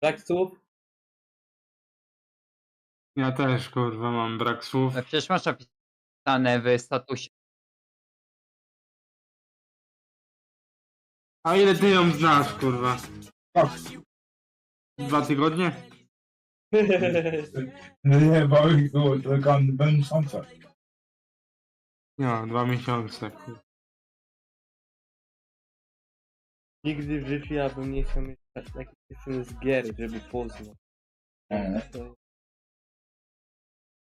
Tak słów? Ja też, kurwa, mam brak słów. No przecież masz napisane w statusie. A ile ty ją znasz, kurwa? Dwa tygodnie? Nie, bo było tylko miesiące. No, dwa miesiące, kurwa. Nigdy w życiu ja bym nie chciał mieć tak- takiej dziewczyny z gier, żeby poznać.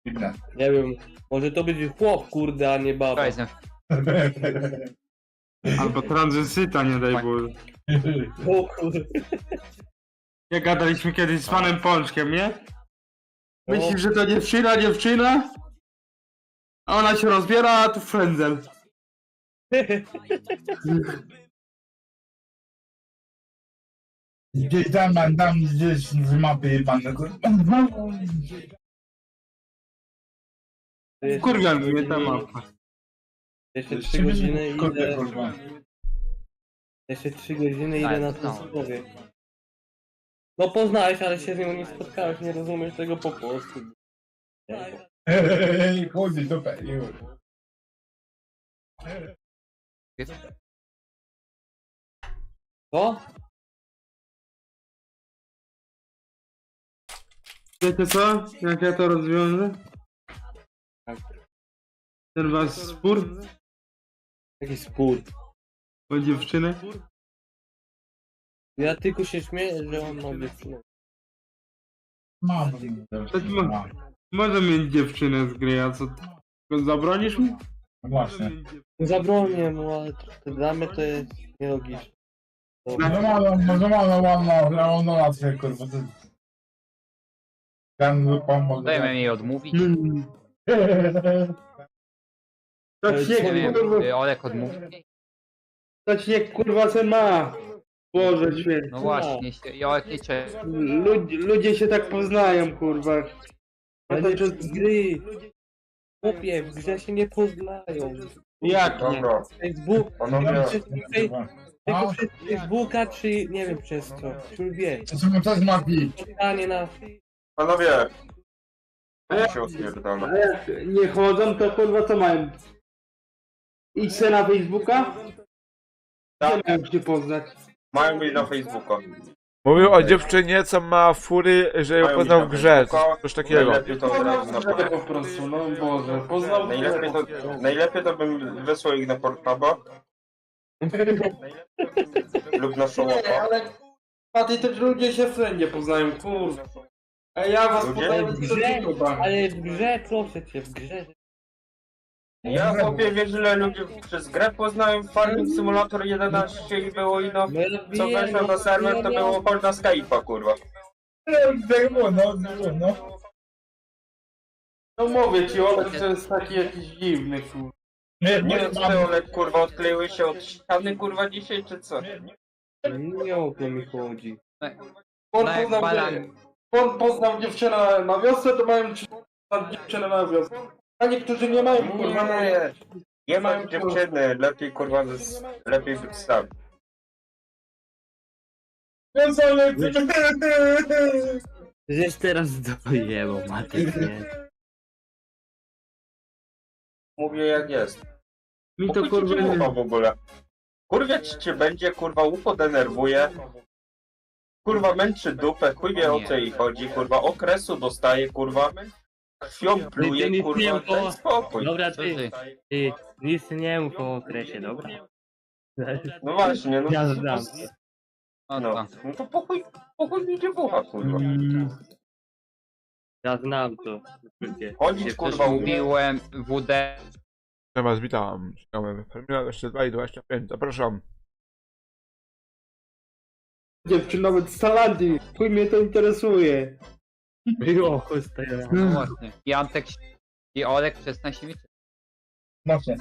Dziwne. Nie wiem, może to być chłop, kurde, a nie baba. Albo tranzysyta, nie daj Boże. O kurde. Jak gadaliśmy kiedyś z panem Pączkiem, nie? No. Myślisz, że to dziewczyna, dziewczyna? A ona się rozbiera, a tu frędzel. Gdzieś tam, tam, tam gdzieś z mapy jebane, kurwa. Kurwa, mnie ta mapa. Jeszcze 3 godziny Kurde, idę. kurwa. Jeszcze 3 godziny idę na no. to słowie. No poznałeś, ale się z nią nie spotkałeś, nie rozumiesz tego po polsku. Ej, chodzi, dupę, już. Co? Wiecie co? Jak ja to rozwiążę? Tak. Ten wasz spór Jaki spór. o dziewczynę? Ja tylko się śmieję, że on ma dziewczynę. Mam. Tak ma- Może mieć dziewczynę z gry, a co? Tylko Zabronisz mi? No Właśnie. Zabronię mu, ale to, to dla mnie to jest nielogiczne. No malo, może malo, ładno, ładno łatwiej, kurwa. to- Ten pomógł. dajemy jej odmówić. Mm. Tak Ale Nie śnieg, wiem, kurwa, y, Olek odmówi. tak śnieg kurwa se ma. Boże święty. No właśnie, się- i Olek nie czeka. Ludzie, ludzie się tak poznają, kurwa. Ale nie przez gry. Chłopie, w grze się nie poznają. Jak nie? Dobra, Facebook, panowie, przez, Kurwa. tylko No, przez Facebooka, czy nie wiem przez co. Czy wie. to są też mapy. Spotkanie na... panowie! A Ja jak, się odpierdolę. a jak nie chodzą, to kurwa co mają? Idź se na Facebooka? Tak. Gdzie mają się poznać? Mają być na Facebooka. Mówił o dziewczynie, co ma fury, że ją Mają poznał w na grze. Facebooka. Coś takiego. Najlepiej to od razu na Poznał po prostu, no Boże. Poznał Najlepiej to, najlepiej to bym wysłał ich na Portaba. Lub na Szołopa. ale a ty też ludzie się wszędzie poznają, kurwa. A ja was Ludzie? Ale w grze, YouTube'a. ale w grze, proszę cię, w grze. Ja chłopie wiesz ile ludzi przez grę poznałem Farming Simulator 11 i było ino. Co robimy- weszłem na serwer to było hol na Skype'a kurwa. Było, no, było, no. No mówię ci, Olek to jest taki jakiś dziwny, kurwa. Nie, Nie nie, wiem co Olek kurwa odkleiły się od ściany kurwa dzisiaj czy co? Nie o to mi chodzi. On No poznał, balan. On poznał dziewczynę na wiosce, to mają trzy- dziewczynę na wiosce. A niektórzy nie mają, kurwa, na Nie, nie mają dziewczyny, lepiej kurwa z, lepiej być sam. Więc ale... Żeś teraz dojęło, Matek, nie? Mówię jak jest. Mi to kurwa nie... w ogóle. Kurwa ci cię będzie, kurwa upo denerwuje. Kurwa męczy dupę, chuj wie o co jej chodzi, kurwa okresu dostaje, kurwa. Krwią Ty pluje, nic kurwa, daj było. spokój. Dobra, ty, ty? ty, nic nie mów o okresie, dobra? No właśnie, no. Ja znam. No No, to. no to pochuj, pochuj mi dziewucha, kurwa. Ja znam to. Ludzie. Chodzić, kurwa, umie. mówiłem WD. Was witam. Czekamy. Terminal jeszcze 2 i 25. Zapraszam. Dziewczyn nawet z Salandii, chuj mnie to interesuje. Było chustę. No właśnie. I Antek i Olek się mieć. Właśnie.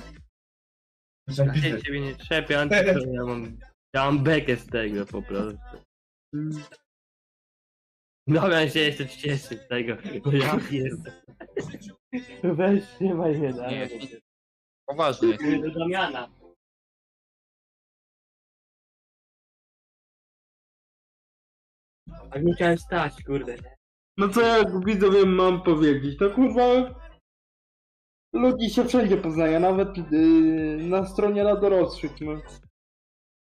Są Ja ciebie nie trzepię, Antek, to ja mam... Ja mam bekę z tego po prostu. Dobra, się jeszcze cieszy z tego, bo ja jestem. Weź, nie ma da. Nie, Poważnie. Do Damiana. A musiałem stać, kurde. No co ja widzowie mam powiedzieć? To kurwa... Ludzi się wszędzie poznaje, nawet yy, na stronie dla dorosłych, no.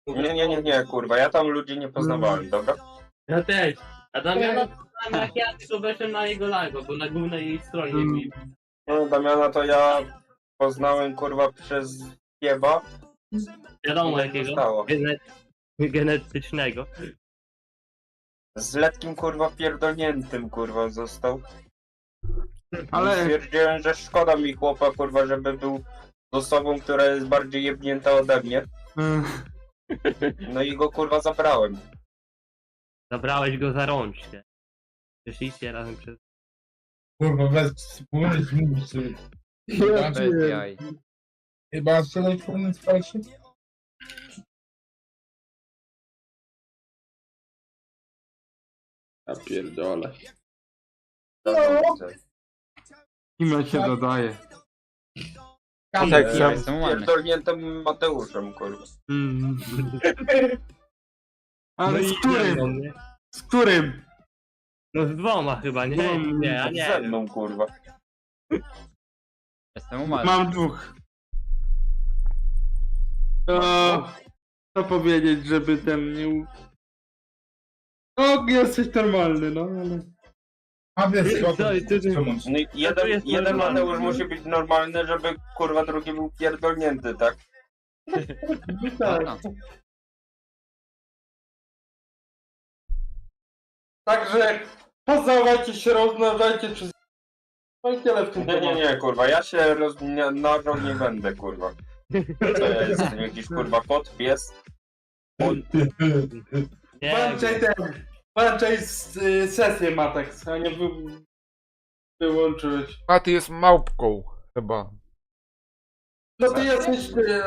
Nie, nie, nie, nie, kurwa, ja tam ludzi nie poznawałem, dobra? Ja też. A Damiana poznałem jak ja tylko weszłem na jego live, bo na głównej jej stronie Mm. mi... No, Damiana to ja poznałem, kurwa, przez Kieba. Wiadomo jakiego. zostało. Gene... Genetycznego. Z letkim, kurwa, pierdolniętym, kurwa, został. Ale-. Stwierdziłem, że szkoda mi chłopa, kurwa, żeby był z osobą, która jest bardziej jebnięta ode mnie. No i go, kurwa, zabrałem. Zabrałeś go za rączkę. Przeszliście razem przez... Kurwa, bez wspólnych mówić Bez jaj. Chyba strzelaj wspólny spalszy? Ja pierdolę. Dobra, Imię się dodaje. Tak, Ja sam. jestem ułany. Pierdolniętym Mateuszem, kurwa. Mm. No Ale i z którym? nie? Z którym? No z dwoma chyba, nie? Dwoma. Nie, ja Z nie ze mną, kurwa. Jestem umarły. Mam dwóch. To... Co powiedzieć, żeby ten nie... u- No, jesteś normalny, no, ale... A wiesz, co ty-? No i to jeden, jest jeden normalne. Mateusz musi być normalny, żeby, kurwa, drugi był pierdolnięty, tak? Dobra. Także poznawajcie się, rozmawiajcie przez... No i tyle w tym Nie, nie, nie, kurwa, ja się rozmnażał nie będę, kurwa. To jest jakiś, kurwa, kot, pies. Nie, Włączaj ten... Włączaj s- y, sesję, Matex, a nie wy... wyłączyłeś. Maty jest małpką, chyba. No ty jesteś... y,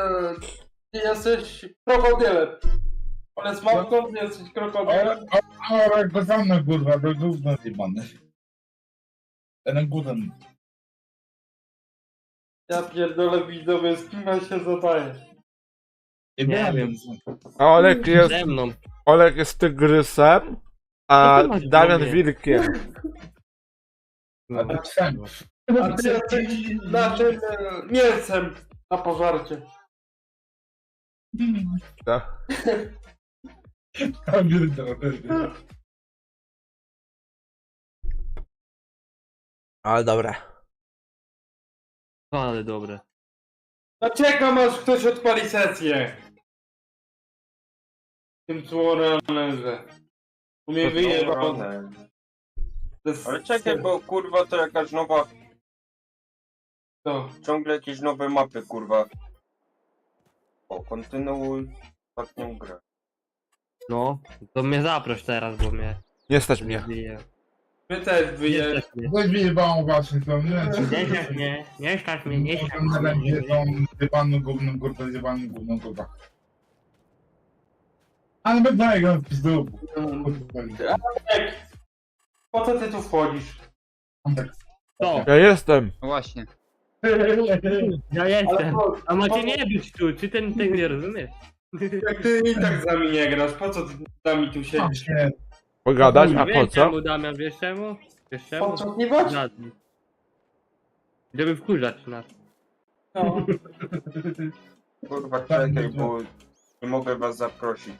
Ty jesteś krokodylem. On jest małpką, ty jesteś krokodylem. Ale, ale go sam na kurwa, to gówno zjebany. Ten gówno. Ja pierdolę widzowie, z kim ja się zadaję. Nie Nie wiem. A Olek jest, ze mną. Olek jest tygrysem, a Co ty masz Damian głowie? wilkiem. Sam. A ty jesteś naszym e, mięsem na pożarcie. Tak. Ale dobra. Ale dobre. No czekam aż ktoś odpali sesję. Tym tworem leżę. Umie wyjebał. Dobra. To jest- Ale czekaj, bo kurwa to jakaś nowa, To. ciągle jakieś nowe mapy, kurwa. O, kontynuuj ostatnią grę. No, to mnie zaproś teraz, bo mnie... Nie stać mnie. Nie, My też wyje... stać mnie. Coś wyjebało właśnie to, nie wiem, czy... Nie stać mnie, nie stać mnie, nie stać mnie. tą. Ale bez mojego pizdu. Po co ty tu wchodzisz? To, Ja jestem. No właśnie. ja Ale jestem. po, A macie nie być tu, czy ten, ten nie rozumiesz? jak ty i tak z nami nie grasz, po co ty z nami tu siedzisz? Pogadać, a po Wiesz co? czemu, Damian, wiesz czemu? Wiesz czemu? Podsłuchiwać? Żadny. Żeby wkurzać nas. No. Kurwa, Tak, czekaj, no. bo nie mogę was zaprosić.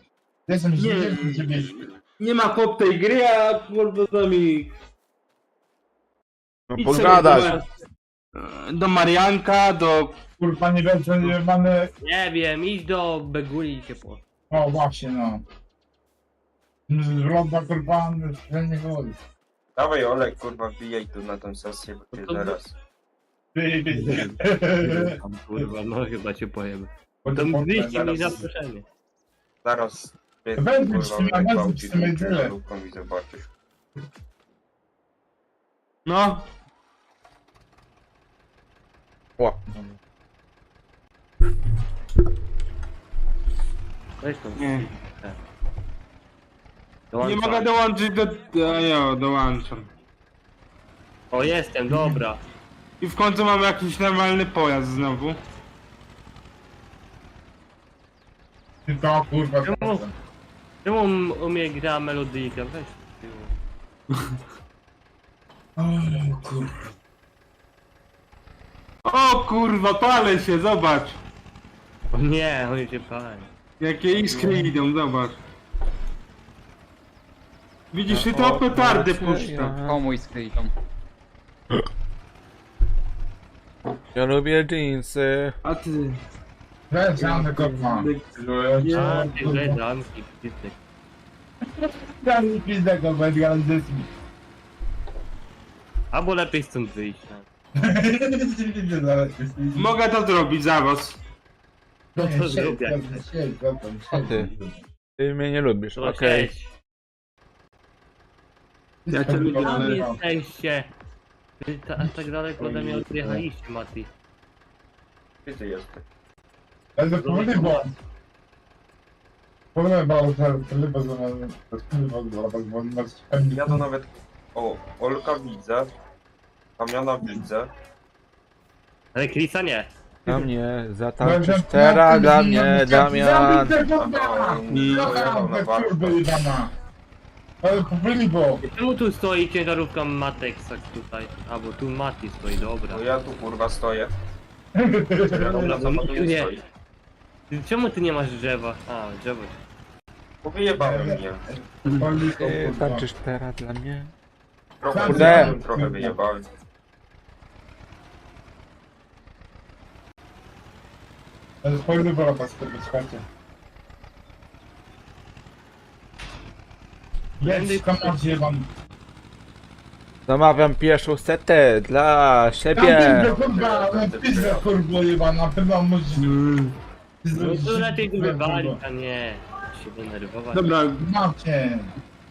Jestem Nie. żywy, ciebie. Nie ma chłop tej gry, a kurwa z nami... No Idź sobie. Do, do Marianka, do... Kurwa nie wiem, co nie mamy. Nie wiem, idź do Beguli i się po. O właśnie no. Zroba kurwa, że nie chodzi. Dawaj Olek, kurwa, wbijaj tu na tę sesję, bo cię to- zaraz. Tam, kurwa, no chyba cię pojemy. To wyjście mi zaproszenie. Zaraz. Ty, kurwa, z tym, gwałci z tym tyle. ciężarówką i zobaczysz. No. O, Weź. Nie. Nie Dołączaj. mogę dołączyć do... A ja dołączam. O, jestem, dobra. I w końcu mam jakiś normalny pojazd znowu. To kurwa. Czemu? Czemu on umie gra melodyjkę? Weź. O kurwa. O kurwa, palę się, zobacz. O nie, on się pali. Jakie iskry idą, zobacz. Widzisz, ty to petardy puszcza. Komu iskry idą? Ja lubię jeansy. A ty... Lecamy kurwa. A, ty źle damki, pizdy. Daj mi pizdę kurwa, ale zysmi. Albo lepiej stąd wyjść. tak. Mogę to zrobić za was. No to jak A ty? Ty mnie nie lubisz, To okej. cześć. Ja cię lubię, Tam ale... jesteście. Wy ta, aż tak daleko ode mnie odjechaliście, Mati. Gdzie ty jesteś? Ale powoli bo... Powoli bo, że tylko zamiast... Ja to nawet... O, Olka widzę. Damiana widzę. Ale Krisa nie. Dla mnie, zatańczysz teraz dla mnie, Damian. Ale powoli bo... Czemu tu stoi ciężarówka Matexa tutaj? Albo tu Mati stoi, dobra. No ja tu kurwa stoję. Dobra, Ja to za nie. tobą stoi. Ty- Czemu ty nie masz drzewa? A, drzewo. Bo wyjebałem mnie. Bo, Ty tańczysz teraz dla mnie. Trochę Kurde. wyjebałem, trochę wyjebałem. Ale powoli bo, was kurwa, słuchajcie. Komu zjebam. Zamawiam pierwszą setę dla siebie. Tam kurwa, pizdę kurwa jebana, chyba musisz... No to lepiej go wywalić, a nie się denerwować. Dobra, Macie.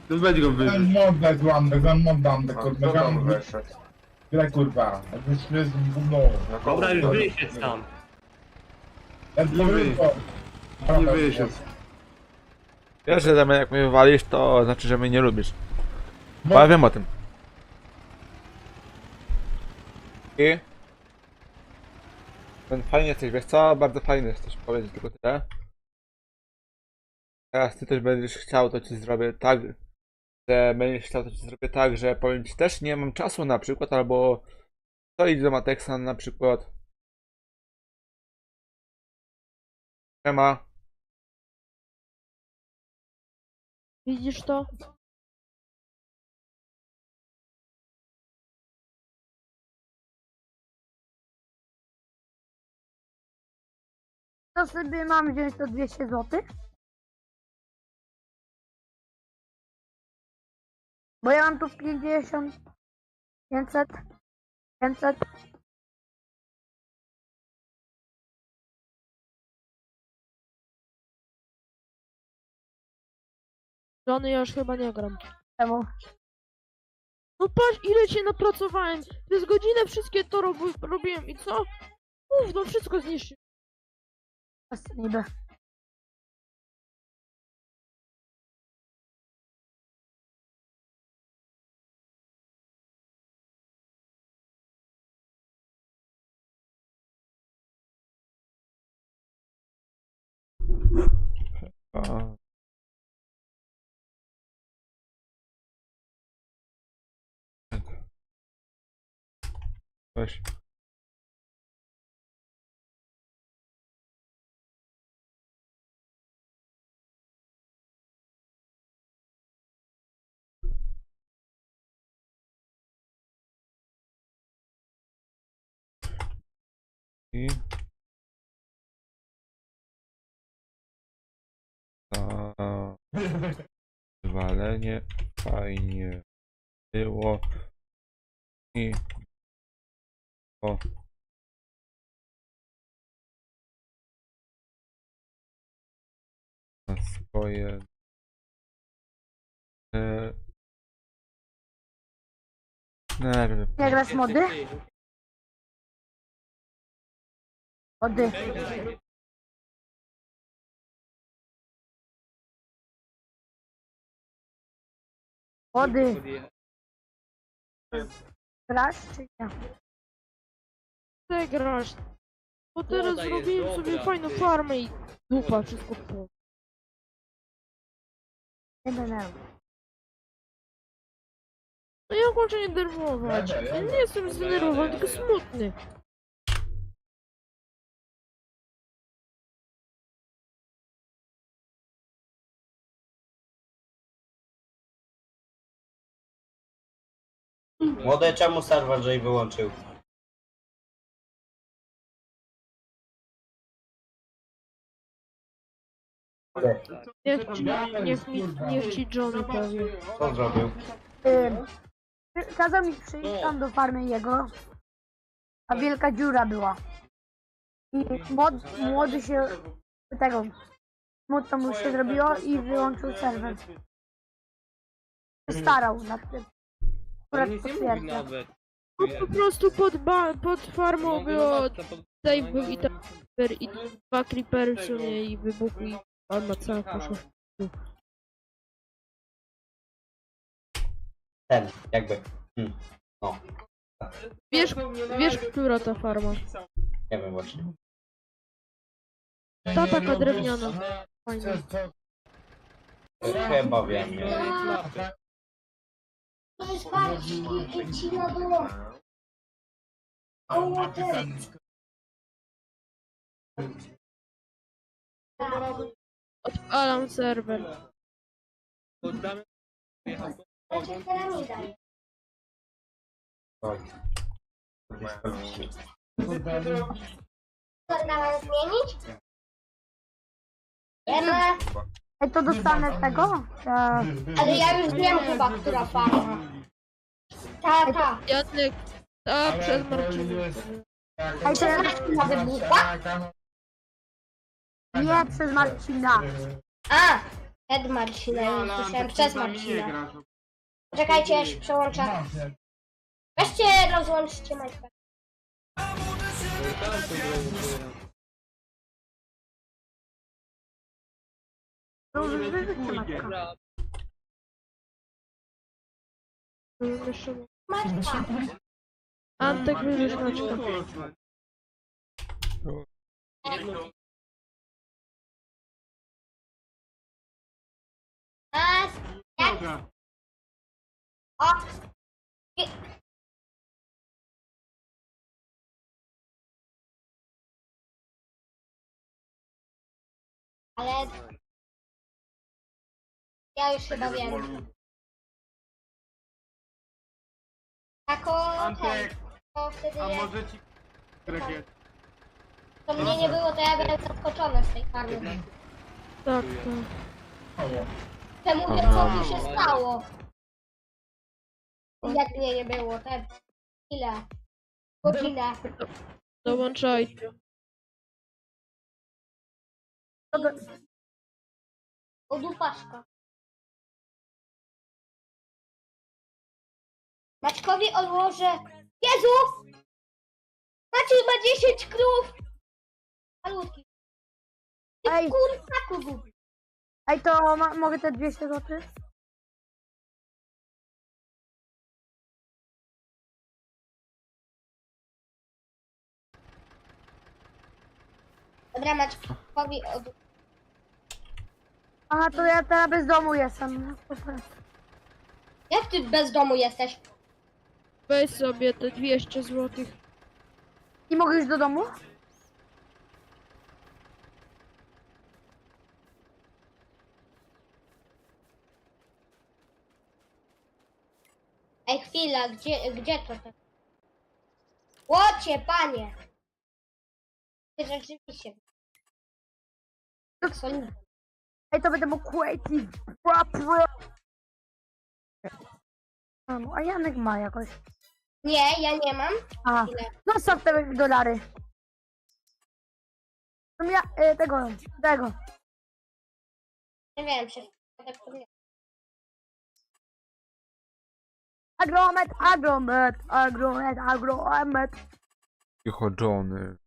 to weź go Ten wyrzuć. model złamny, ten model, A kurwa, tam weszedł? Tyle kurwa, jakbyś jest gówno. Na kogo Dobra, już tam. Ten Nie wyjść. Nie wyjść. Wiesz, że Damian, jak mnie wywalisz, to znaczy, że mnie nie lubisz. Bo ja wiem o tym. I... Ten fajny jesteś, wiesz co? Bardzo fajny jesteś, powiedzieć tylko tyle. Teraz ty też będziesz chciał, to ci zrobię tak, że będziesz chciał, to ci zrobię tak, że powiem ci też nie mam czasu na przykład, albo to idź do Matexa na przykład. Siema. Widzisz to? To sobie mam wziąć to 200 zł? Bo ja mam tu 50, 500, 500. Żony ja już chyba nie gram. Czemu? No patrz ile cię napracowałem. Przez godzinę wszystkie to robi, robiłem i co? Mów, no wszystko zniszczył. Jest niby. A. Walenie fajnie było i o na swoje e, nerwy. Nie grasz mody? Mody. Mody. Grasz czy nie? Ty grasz. Bo teraz Woda jest zrobiłem sobie dobra. fajną farmę i dupa wszystko po. Nie denerwuj. No ja kończę nie denerwować. Ja nie jestem zdenerwowany, tylko smutny. Młode, czemu serwer J wyłączył? Niech ci, niech, mi, niech ci Johnny powie. Co zrobił? Ym, kazał mi przyjść tam do farmy jego, a wielka dziura była. I mod, młody się tego, smutno mu się zrobiło i wyłączył serwer. Starał nad tym. Akurat On nic nie mówi potwierdza. nawet. No po prostu pod, ba, pod farmą było Dave był i tam creeper i dwa creepery w sumie i wybuchł i farma cała poszła. Ten, jakby. Hmm. No, Wiesz, wiesz, która ta farma? nie wiem właśnie. Ta taka drewniana. Fajna. Chyba wiem, nie? I ci na dół. Odpalam serwer. Oj. Można zmienić? Ema. Ej, to dostanę tego? Ja... Ale ja już wiem chyba, która farma. Ta, ta. Jacek, a przez Marcinę. Ej, to ja Marcina wybuchła? Nie, przez Marcina. A, Ed Marcina, ja słyszałem przez Marcina. Czekajcie, aż przełączę. Weźcie, rozłączcie Majka. Antek wyrzuć Maćka. A, jak? O! I- Ale... Ja już chyba wiem. Jako ten, to wtedy A jak może ci... to mnie nie było, to ja byłem zaskoczony z tej farmy. Tak, tak. Te mówię, co mi się stało. Jak mnie nie było, te... Ile? Godzinę. Dołączajcie. O dupaszka. Maćkowi odłożę... Jezu! Maciej ma 10 krów! Malutki. Ty Ej. głupi. Ej, to ma, mogę te 200 zł? Dobra, Maćkowi od... Aha, to ja teraz bez domu jestem. Jak ty bez domu jesteś? Weź sobie te 200 złotych. I mogę już do domu? Ej, chwila, gdzie, gdzie to? tak? Łocie, panie! Ty rzeczywiście. Solidnie. Ej, to będę mógł Quake Pro Pro. Mam, A Janek ma jakoś. Nie, ja nie mam. A, Ile? zostaw te dolary. To ja, e, tego, tego. Nie wiem, czy tak to nie. Agromet, agromet, agromet, agromet. Cicho, Johnny.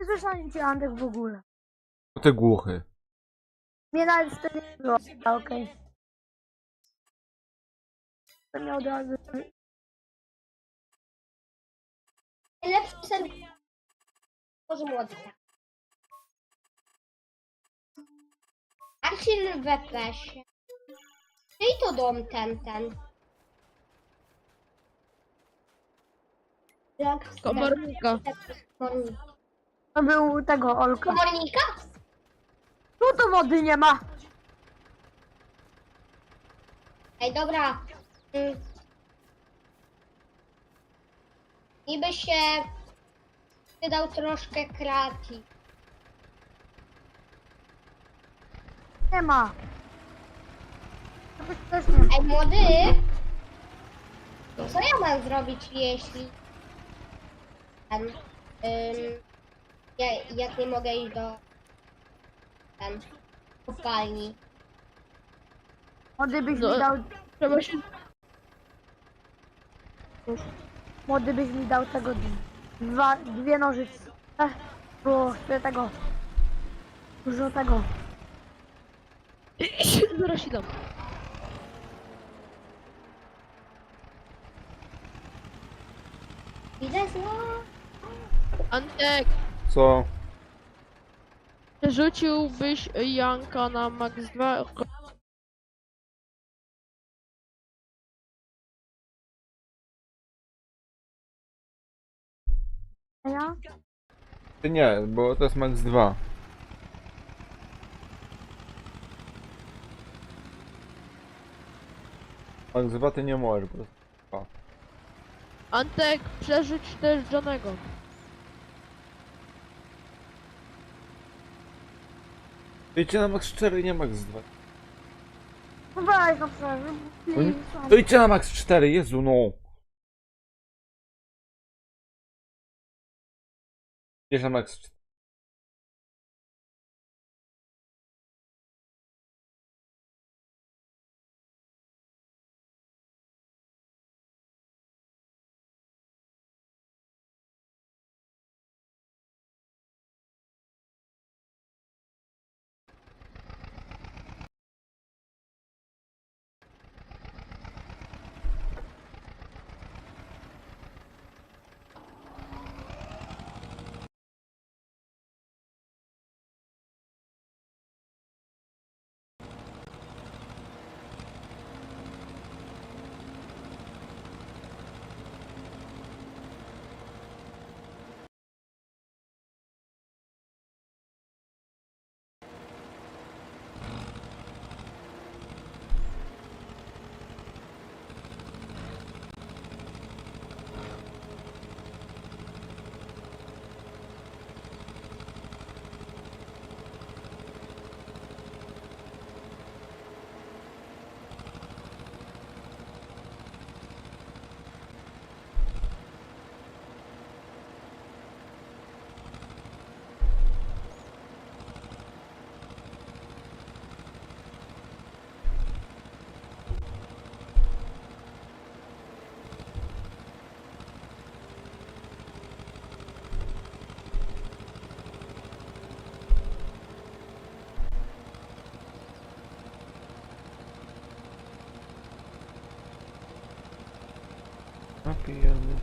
Nie słyszałem cię, Andek, w ogóle. To ty głuchy. Mnie nawet wtedy nie było. A, Okej. To mnie od razu... Najlepszy sen. Może młody. Marcin w się. Czyj to dom ten, ten? Jak Komornika. Komornika. To był tego Olka. Komornika? Tu to wody nie ma. Ej, dobra. Niby się wydał troszkę kreacji. Nie ma. Też nie ma. Ej, młody! Co ja mam zrobić, jeśli... Ten... Ym, ja, jak nie mogę iść do... Ten... Kopalni. Młody byś No. mi dał, Trzeba się... młody byś mi dał tego dwa, dwie nożyce. Ech, Bo chcę tego. Dużo tego. Zaraz dam. Idę zło. Antek, Co? rzuciłbyś Janka na max 2? Nie, bo to jest max 2. Max 2 ty nie możesz, bo Antek, przerzuć też Johnego. Idźcie na max 4, nie max 2. No weź. No nie- To idźcie na max 4, Jezu no. Idziesz na max 4. Napijamy.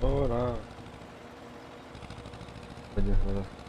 Dora. Będzie chyba